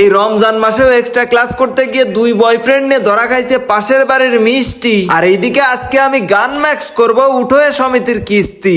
এই রমজান মাসেও extra class করতে গিয়ে দুই বয়ফ্রেন্ড নিয়ে ধরা খাইছে পাশের বাড়ির মিষ্টি। আর এইদিকে আজকে আমি গান ম্যাক্স করব উঠোয়ে সমিতির কিস্তি।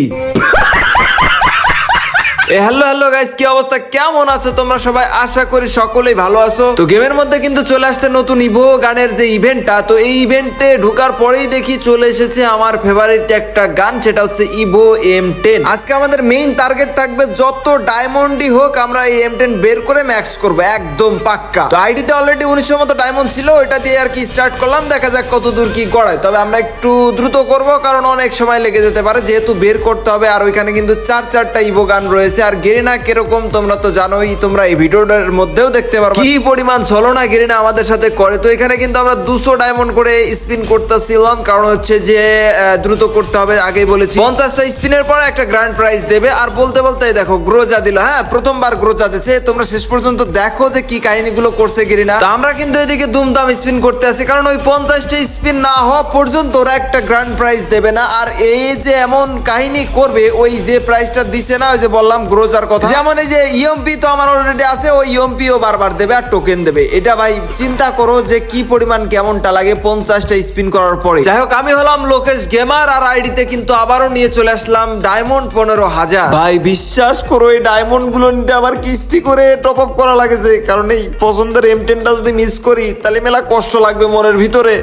হ্যালো হ্যালো গাইস কি অবস্থা? কেমন আছো তোমরা সবাই? আশা করি সকলেই ভালো আছো। তো গেমের মধ্যে কিন্তু চলে আসছে নতুন ইভো গানের যে ইভেন্টটা তো এই ইভেন্টে ঢোকার পরেই দেখি চলে এসেছে আমার ফেভারিট একটা গান, সেটা হচ্ছে ইভো এম টেন আজকে আমাদের মেইন টার্গেট থাকবে যত ডায়মন্ডই হোক, আমরা এই এম টেন বের করে ম্যাক্স করব, একদম পাক্কা। তো আইডিতে অলরেডি উনিশশো মতো ডায়মন্ড ছিল, ওইটা দিয়ে আর কি স্টার্ট করলাম, দেখা যাক কত দূর কি গড়ায়। তবে আমরা একটু দ্রুত করব, কারণ অনেক সময় লেগে যেতে পারে, যেহেতু বের করতে হবে, আর ওইখানে কিন্তু চার চারটা ইভো গান রয়েছে। আর গেরিনা কীরকম তোমরা তো জানোই, তোমরা এই ভিডিওটার মধ্যেও দেখতে পারবে। কি পরিমাণ চলো না গেরিনা আমাদের সাথে করে, তো এখানে কিন্তু আমরা দুশো ডায়মন্ড করে স্পিন করতেছিলাম। কারণ হচ্ছে যে দ্রুত করতে হবে, আগেই বলেছি। পঞ্চাশটা স্পিনের পর একটা গ্র্যান্ড প্রাইজ দেবে। আর বলতে বলতে দেখো গ্রোজা দিল। হ্যাঁ প্রথমবার গ্রোজা দিচ্ছে তোমরা শেষ পর্যন্ত দেখো যে কি কাহিনীগুলো করছে গেরিনা। আমরা কিন্তু এদিকে দুমদাম স্পিন করতে আছি কারণ ওই পঞ্চাশটা স্পিন না হওয়া পর্যন্ত ওরা একটা গ্র্যান্ড প্রাইজ দেবে না। আর এই যে এমন কাহিনী করবে, ওই যে প্রাইজটা দিছে না, ওই যে বললাম গ্রোজার কথা। যেমন এই যে ইএমপি তো আমার অলরেডি আছে ওই ইএমপিও বারবার দেবে আর টোকেন দেবে। এটা ভাই চিন্তা করো যে কি পরিমাণ কেমনটা লাগে পঞ্চাশটা স্পিন করার পরে। যাই হোক আমি হলাম লোকেশ গেমার আর আইডিতে কিন্তু আবারও নিয়ে চলে আসলাম ডায়মন্ড পনেরো হাজার। ভাই বিশ্বাস করো এই ডায়মন্ডগুলো নিতে আবার কিস্তি করে টপ আপ করা লাগেছে। কারণ এই পছন্দের এম টেনটা যদি মিস করি তাহলে মেলা কষ্ট লাগবে মনের ভিতরে।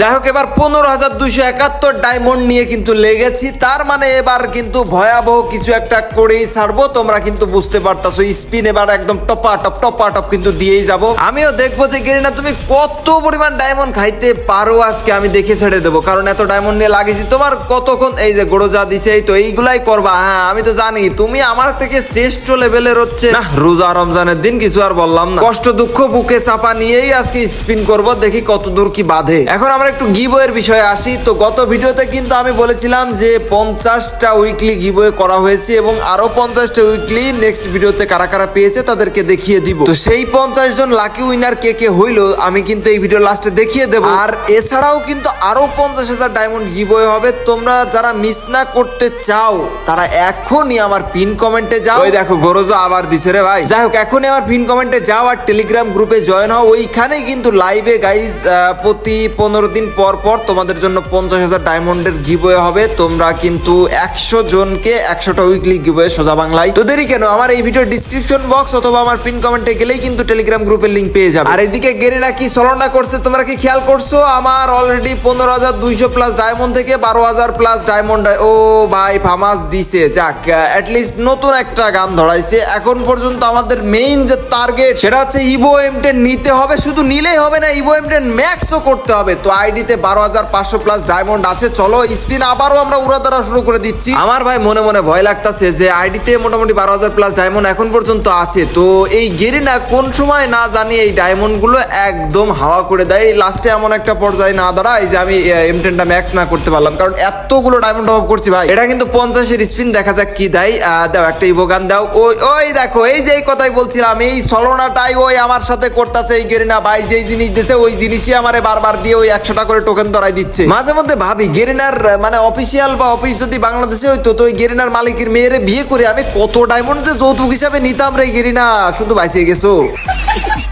যাই হোক, এবার পনেরো হাজার দুইশো একাত্তর ডায়মন্ড নিয়ে কিন্তু লেগেছি। তার মানে এবার কিন্তু ভয়াবহ কিছু একটা করেই ছাড়বো। তোমরা কিন্তু বুঝতে পারতাছো স্পিন এবার একদম টপা টপ টপা টপ কিন্তু দিয়েই যাব। আমিও দেখব যে, গেরিনা, তুমি কত পরিমাণ ডায়মন্ড খাইতে পারো আজকে? আমি দেখে ছেড়ে দেবো, কারণ এত ডায়মন্ড নিয়ে লাগিয়েছি। তোমার কতক্ষণ, এই যে গোড়ো যা দিছে, এই তো এইগুলাই করবা। হ্যাঁ আমি তো জানি, তুমি আমার থেকে শ্রেষ্ঠ লেভেলের হচ্ছে। না, রোজা, রমজানের দিন কিছু আর বললাম না। কষ্ট, দুঃখ, বুকে চাপা নিয়েই আজকে স্পিন করব, দেখি কত দূর কি বাধে। এখন আমরা একটু গিবয়ের বিষয়ে আসি। তো গত ভিডিওতে কিন্তু আমি বলেছিলাম যে পঞ্চাশটা উইকলি গিবয়ে করা হয়েছে এবং আরও পঞ্চাশটা উইকলি নেক্সট ভিডিওতে কারা কারা পেয়েছে তাদেরকে দেখিয়ে দিব। তো সেই পঞ্চাশ জন লাকি উইনার কে কে হইল আমি কিন্তু এই ভিডিও লাস্টে দেখিয়ে দেবো। আর এছাড়াও কিন্তু আরও পঞ্চাশ হাজার ডায়মন্ড গিবয়ে হবে। তোমরা যারা মিস না করতে চাও তারা এখনই আমার পিন কমেন্টে যাও। ওই দেখো গরজা আবার দিছে রে ভাই। যাই হোক এখনই আমার পিন কমেন্টে যাও আর টেলিগ্রাম গ্রুপে জয়েন হও। ওইখানেই কিন্তু লাইভে গাইজ প্রতি পনেরো দিন পর পর তোমাদের জন্য পঞ্চাশ হাজার ডায়মন্ডের গিবয়ে হবে, তোমরা কিন্তু একশো জনকে একশোটা উইকলি গিবয়ে সোজা বাংলায়। তো দেরি কেন? আমার এই ভিডিও ডিসক্রিপশন বক্স অথবা আমার পিন কমেন্টে গেলেই কিন্তু টেলিগ্রাম গ্রুপের লিঙ্ক পেয়ে যাবে। আর এদিকে গেরিনা কি সলনা করছে, তোমরা কি খেয়াল করছ? আমার অলরেডি পনেরো হাজার দুইশো প্লাস ডায়মন্ড থেকে বারো হাজার প্লাস ডায়মন্ড ও ভাই, ফামাস দিছে। যাক অ্যাটলিস্ট নতুন একটা গান ধরাইছে। এখন পর্যন্ত আমাদের মেইন যে টার্গেট সেটা হচ্ছে ইভো এম টেন নিতে হবে। শুধু নিলেই হবে না ইভো এম টেন ম্যাক্সও করতে হবে। তো আইডিতে বারো হাজার পাঁচশো প্লাস ডায়মন্ড আছে। চলো স্পিন আবারও আমরা উড়া দ্বারা শুরু করে দিচ্ছি। আমার ভাই মনে মনে ভয় লাগতাছে যে আইডিতে মোটামুটি বারো হাজার প্লাস ডায়মন্ড এখন পর্যন্ত আছে। তো এই গেরিনা কোন সময় না জানি এই ডায়মন্ডগুলো একদম হাওয়া করে দেয়। লাস্টে এমন একটা পর্যায়ে না দাঁড়ায় যে আমি এম টেনটা ম্যাক্স না করতে পারলাম। কারণ এতগুলো ডায়মন্ড অফ করছি ভাই। এটা কিন্তু পঞ্চাশের স্পিন দেখা যাক কি দেয়। দাও, একটা ইভো গান দাও। ওই ওই দেখো, এই যে এই কথাই বলছিলাম, এই সলোনাটাই ওই আমার সাথে করতেছে এই গেরিনা। ভাই যেই জিনিস দিছে, ওই জিনিসই আমারে বারবার দিয়ে ওই একশোটা করে টোকেন ধরাই দিচ্ছে। মাঝে মধ্যে ভাবি, গেরিনার মানে অফিসিয়াল বা অফিস যদি বাংলাদেশে হইতো, তো ওই গেরিনার মালিকের মেয়েরে বিয়ে করে আমি কত ডায়মন্ড যে যৌতুক হিসাবে নিতাম রে গেরিনা? শুধু বাঁচিয়ে গেছো।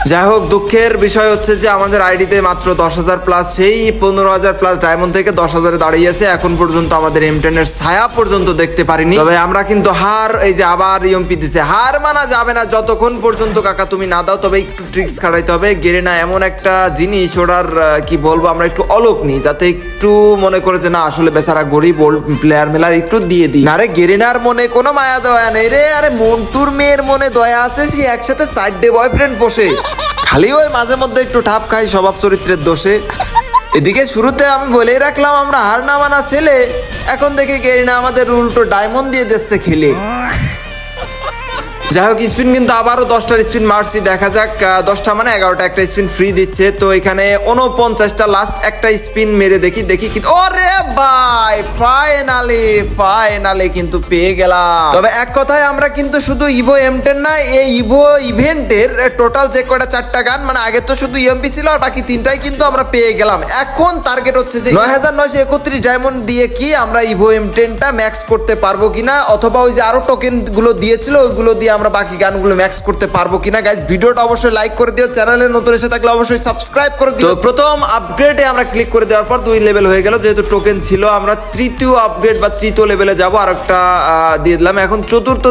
যাই হোক, দুঃখের বিষয় হচ্ছে যে আমাদের আইডিতে মাত্র দশ হাজার প্লাস সেই পনেরো হাজার প্লাস ডায়মন্ড থেকে দশ হাজারে দাঁড়িয়েছে। এখন পর্যন্ত আমাদের এম টেনের ছায়া পর্যন্ত দেখতে পারিনি। তবে আমরা কিন্তু হার, এই যে আবার ইএমপি দিছে। হার মানা যাবে না, যতক্ষণ পর্যন্ত কাকা তুমি না দাও, তবে একটু ট্রিক্স খাটাইতে হবে। গেরেনা এমন একটা জিনিস, ওটার কি বলব, আমরা একটু অলোক নিই, যাতে একটু মনে করে যে, না, আসলে বেচারা গরিব প্লেয়ার মেলার একটু দিয়ে দিই। আরে গেরিনার মনে কোনো মায়া দয়া নেই রে। আরে, মন্টুর মেয়ের মনে দয়া আছে, সে একসাথে সাইড ডে বয়ফ্রেন্ড বসে খালি ওই মাঝে মধ্যে একটু ঠাপ খাই স্বভাব চরিত্রের দোষে। এদিকে শুরুতে আমি বলেই রাখলাম, আমরা হার না মানা ছেলে। এখন দেখে গেরিনা আমাদের উল্টো ডায়মন্ড দিয়ে দিচ্ছে খেলে। যাই হোক, স্পিন কিন্তু আবারও দশটার স্পিন মারছি, দেখা যাক দশটা মানে এগারোটা একটা স্পিন ফ্রি দিচ্ছে। তো এখানে উনপঞ্চাশটা লাস্ট একটা স্পিন মেরে দেখি দেখি কিন্তু ওরে ভাই ফাইনালি ফাইনালি কিন্তু পেয়ে গেলাম। তবে এক কথায় আমরা কিন্তু শুধু ইভো এম টেন না, এই ইভো ইভেন্টের টোটাল যে কয়টা চারটা গান মানে আগে তো শুধু ইএমপি ছিল আর বাকি তিনটাই কিন্তু আমরা পেয়ে গেলাম। এখন টার্গেট হচ্ছে যে নয় হাজার নয়শো একত্রিশ ডায়মন্ড দিয়ে কি আমরা ইভো এম টেনটা ম্যাক্স করতে পারব কিনা, অথবা ওই যে আরও টোকেনগুলো দিয়েছিল, ওইগুলো দিয়ে আমরা বাকি গানগুলো ম্যাক্স করতে পারব কিনা? গাইজ ভিডিওটা অবশ্যই লাইক করে দিও চ্যানেলে নতুন এসে থাকলে অবশ্যই সাবস্ক্রাইব করে দিও। প্রথম আপগ্রেডে আমরা ক্লিক করে দেওয়ার পর দুই লেভেল হয়ে গেল যেহেতু টোকেন ছিল আমরা তৃতীয় আপগ্রেড বা তৃতীয় লেভেলে যাব আর একটা দিয়ে দিলাম। এখন চতুর্থ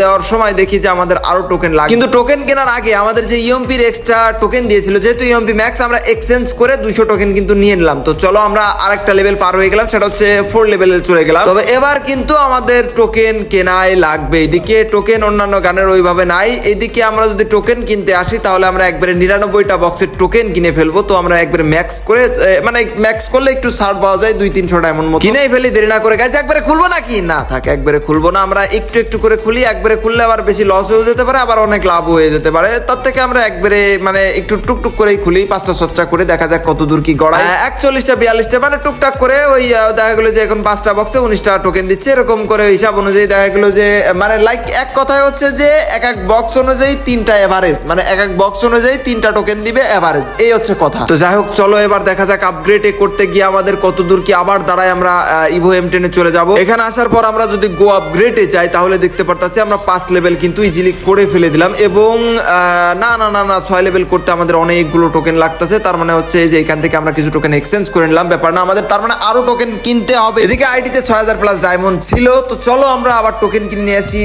দেওয়ার সময় দেখি যে আমাদের আরও টোকেন লাগে। কিন্তু টোকেন কেনার আগে আমাদের যে ইএমপির এক্সট্রা টোকেন দিয়েছিল যেহেতু ইএমপি ম্যাক্স আমরা এক্সচেঞ্জ করে দুইশো টোকেন কিন্তু নিয়ে নিলাম। তো চলো আমরা আরেকটা লেভেল পার হয়ে গেলাম সেটা হচ্ছে ফোর লেভেলে চলে গেলাম। তবে এবার কিন্তু আমাদের টোকেন কেনাই লাগবে। এদিকে টোকেন অন্যান্য গানের ওইভাবে নাই। এদিকে আমরা যদি টোকেন কিনতে আসি, তাহলে আমরা একবারে নিরানব্বইটা বক্সের টোকেন কিনে ফেলব। তো আমরা একবারে ম্যাক্স করে মানে ম্যাক্স করলে একটু ছাড় পাওয়া যায় দুই তিনশো এমন মতো। কিনেই ফেলি, দেরি না করে। গেছে একবারে খুলবো নাকি? না, থাক, একবারে খুলবো না। আমরা একটু একটু করে খুলি, একবারে খুললে আবার বেশি লস হয়ে যেতে পারে, আবার অনেক লাভ হয়ে যেতে পারে। তার থেকে আমরা একবারে মানে একটু টুকটুক করেই খুলি, পাঁচটা সচ্চা করে। দেখা যাক কত দূর কি গড়ায় একচল্লিশটা, বিয়াল্লিশটা মানে টুকটাক করে ওই দেখা গেলো যে এখন পাঁচটা বক্সে উনিশটা টোকেন দিচ্ছে। এরকম করে হিসাব অনুযায়ী দেখা গেলো যে মানে লাইক এক কথায় হচ্ছে যে এক এক বক্স অনুযায়ী তিনটা এভারেজ মানে এক এক বক্স অনুযায়ী তিনটা টোকেন দিবে এভারেজ এই হচ্ছে কথা। তো যাই হোক, চলো এবার দেখা যাক আপগ্রেড করতে গিয়ে আমাদের কত দূর কি আবার দাঁড়ায় আমরা ইভো এম টেনে চলে যাব। এখানে আসার পর আমরা যদি গো আপগ্রেডে যাই, তাহলে দেখতে পারতাছি আমরা পাঁচ লেভেল কিন্তু ইজিলি করে ফেলে দিলাম এবং না না না না, ছয় লেভেল করতে আমাদের অনেকগুলো টোকেন লাগতেছে। তার মানে হচ্ছে যে এখান থেকে আমরা কিছু টোকেন এক্সচেঞ্জ করে নিলাম, ব্যাপার না। আমাদের তার মানে আরও টোকেন কিনতে হবে। এদিকে আইডিতে ছয় হাজার প্লাস ডায়মন্ড ছিল। তো চলো আমরা আবার টোকেন কিনে নিয়ে আসি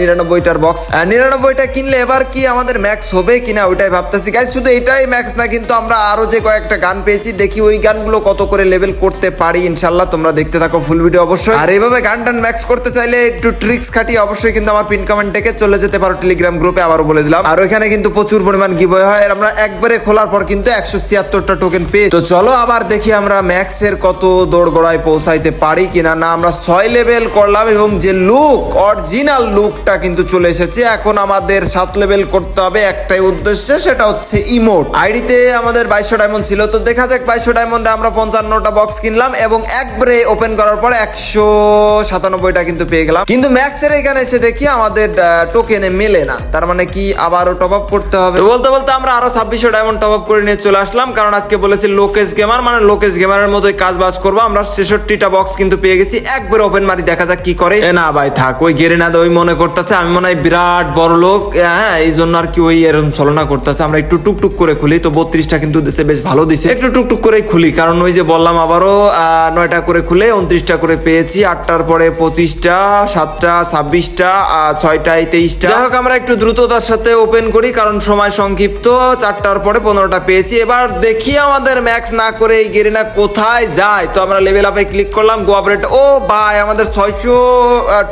নিরানব্বইটার বক্স নিরানব্বইটা কিনলে এবার কি আমাদের ম্যাক্স হবে কিনা ওইটাই ভাবতেছি। গাইজ শুধু এটাই ম্যাক্স না, কিন্তু আমরা আরও যে কয়েকটা গান পেয়েছি, দেখি ওই গানগুলো কত করে লেভেল করতে পারি ইনশাল্লাহ তোমরা দেখতে থাকো ফুল ভিডিও অবশ্যই। আর এইভাবে গান টান ম্যাক্স করতে চাইলে একটু ট্রিক্স খাটিয়ে অবশ্যই কিন্তু আমার পিন কমেন্ট থেকে চলে যেতে পারো টেলিগ্রাম গ্রুপে আবারও বলে দিলাম। আর ওইখানে কিন্তু প্রচুর পরিমাণ গিবয় হয় আমরা একবারে খোলার পর কিন্তু একশো ছিয়াত্তরটা টোকেন পেয়ে তো চলো আবার দেখি আমরা ম্যাক্সের কত দৌড় গড়ায় পৌঁছাইতে পারি কিনা। না, আমরা ছয় লেভেল করলাম এবং যে লুক অরিজিনাল লুকটা কিন্তু চলে এসেছে। এখন আমাদের সাত লেভেল করতে হবে একটাই উদ্দেশ্যে, সেটা হচ্ছে ইমোট আইডিতে আমাদের বাইশশো ডায়মন্ড ছিল, তো দেখা যাক বাইশশো ডায়মন্ডে আমরা পঞ্চান্নটা বক্স কিনলাম এবং একবারে ওপেন করার পর একশো সাতানব্বইটা কিন্তু পেয়ে গেলাম। কিন্তু ম্যাক্সের এখানে এসে দেখি আমাদের টোকেনে মেলে না। তার মানে কি আবারও টপ আপ করতে হবে? বলতে বলতে আমরা আরও ছাব্বিশশো ডায়মন্ড টপ আপ করে নিয়ে চলে আসলাম, কারণ আজকে বলেছি লোকেশ গেমার মানে লোকেশ গেমারের মতোই কাজ বাজ করব। আমরা ছেষট্টিটা বক্স কিন্তু পেয়ে গেছি, একবার ওপেন মারি, দেখা যাক কি করে। না ভাই, থাক, ওই গেরে না ওই মনে করতেছে, আমি মনে হয় বিরাট বড় লোক হ্যাঁ এই জন্য আর কি ওই এরকম ছলনা করতেছে। আমরা একটু টুকটুক করে খুলি, তো বত্রিশটা কিন্তু দেশে বেশ ভালো দিছে। একটু টুকটুক করে খুলি, কারণ ওই যে বললাম আবারও নয়টা করে খুলে উনত্রিশটা করে পেয়েছি, আটটার পরে পঁচিশটা, সাতটা, ছাব্বিশটা ছয়টায় তেইশটা। যাই হোক, আমরা একটু দ্রুততার সাথে ওপেন করি, কারণ সময় সংক্ষিপ্ত, চারটার পরে পনেরোটা পেয়েছি। এবার দেখি আমাদের ম্যাক্স না করে এই গেরিনা কোথায় যায়। তো আমরা লেভেল আপে ক্লিক করলাম গো আপরেট ও বাই আমাদের ছয়শো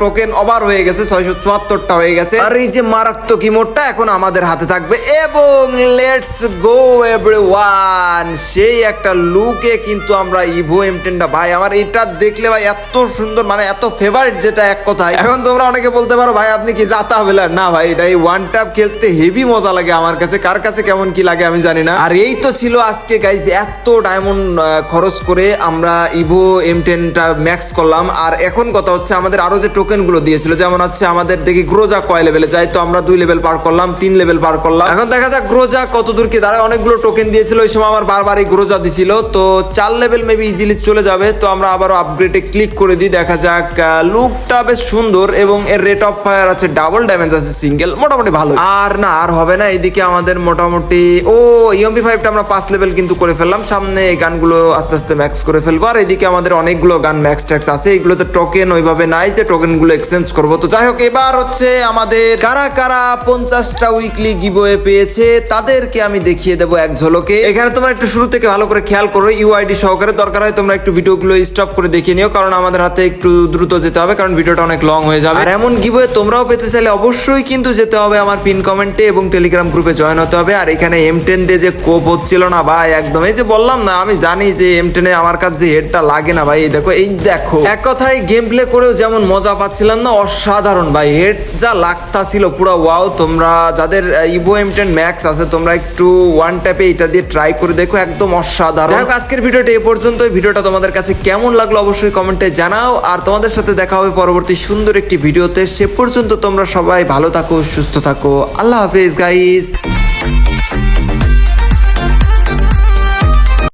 টোকেন ওভার হয়ে গেছে, ছয়শো চুয়াত্তরটা হয়ে গেছে। আর এই যে মারাত্মক ইমোটটা এখন আমাদের হাতে থাকবে। এবং লেটস গো এভরি ওয়ান সেই একটা লুকে কিন্তু আমরা ইভো এমটেনটা ভাই, আমার এটা দেখলে ভাই এত সুন্দর মানে এত ফেভারিট যেটা এক কথায়। এখন তোমরা অনেকে বলতে পারো, ভাই, আপনি কি জাতা হবেলার না ভাই, এটা এই ওয়ান ট্যাপ খেলতে হেভি মজা লাগে আমার কাছে। কার কাছে কেমন কি লাগে আমি জানি না। আর এই তো ছিল আজকে গাইজ এত ডায়মন্ড খরচ করে আমরা ইভো এম টেনটা ম্যাক্স করলাম। আর এখন কথা হচ্ছে আমাদের আরও যে টোকেনগুলো দিয়েছিল, যেমন হচ্ছে আমাদের দেখি গ্রোজা কয় লেভেলে যায় তো আমরা দুই লেভেল পার করলাম, তিন লেভেল পার করলাম। এখন দেখা যাক গ্রোজা কত দূর কি দাঁড়ায়। অনেকগুলো টোকেন দিয়েছিল, ওই সময় আমার বারবারই গ্রোজা দিছিল। তো চার লেভেল মেবি ইজিলি চলে যাবে। তো আমরা আবারও আপগ্রেডে ক্লিক করে দিই। দেখা যাক লুকটা বেশ সুন্দর এবং এর রেট অফ ফায়ার আছে ডাবল ড্যামেজ আছে সিঙ্গেল মোটামুটি ভালো। আর না, আর হবে না। এদিকে আমাদের মোটামুটি, ও ইএমপি ফাইভটা আমরা পাঁচ লেভেল কিন্তু করে ফেললাম। সামনে এই গানগুলো আস্তে আস্তে ম্যাক্স করে ফেলব। আর এদিকে আমাদের অনেকগুলো গান ম্যাক্স ট্যাক্স আছে। এগুলোতে টোকেন ওইভাবে নাই যে টোকেনগুলো এক্সচেঞ্জ করব। তো যাই হোক, এবার হচ্ছে আমাদের কারা কারা পঞ্চাশটা উইকলি গিভওয়ে পেয়েছে, তাদেরকে আমি দেখিয়ে দেবো এক ঝলকে। এখানে তোমরা একটু শুরু থেকে ভালো করে খেয়াল করো ইউআইডি সহকারে দরকার হয় তোমরা একটু ভিডিওগুলো স্টপ করে দেখিয়ে নিও, কারণ আমাদের হাতে একটু দ্রুত যেতে হবে, কারণ ভিডিওটা অনেক লং হয়ে যাবে। আর এমন গিভওয়ে তোমরাও পেতে চাইলে অবশ্যই কিন্তু যেতে হবে আমার পিন কমেন্টে এবং টেলিগ্রাম গ্রুপে জয়েন হতে হবে। আর এখানে এম টেন দিয়ে যে কোপ হচ্ছিল না ভাই, একদম এই যে বললাম না, আমি জানি যে এম টেনে আমার কাছে যে হেডটা লাগে না ভাই দেখো, এই দেখো। এক কথায় গেম প্লে করেও যেমন মজা পাচ্ছিলাম না, অসাধারণ ভাই হেড যা লাগতা ছিল পুরো ওয়াও তোমরা যাদের ইভো এম টেন ম্যাক্স আছে, তোমরা একটু ওয়ান ট্যাপে এটা দিয়ে ট্রাই করে দেখো, একদম অসাধারণ। যাই আজকের ভিডিওটা এ পর্যন্ত ভিডিওটা তোমাদের কাছে কেমন লাগল অবশ্যই কমেন্টে জানাও। আর তোমাদের সাথে দেখা হবে পরবর্তী সুন্দর একটি ভিডিওতে। সে পর্যন্ত তোমরা সবাই ভালো থাকো, সুস্থ থাকো। আল্লাহ হাফিজ গাইস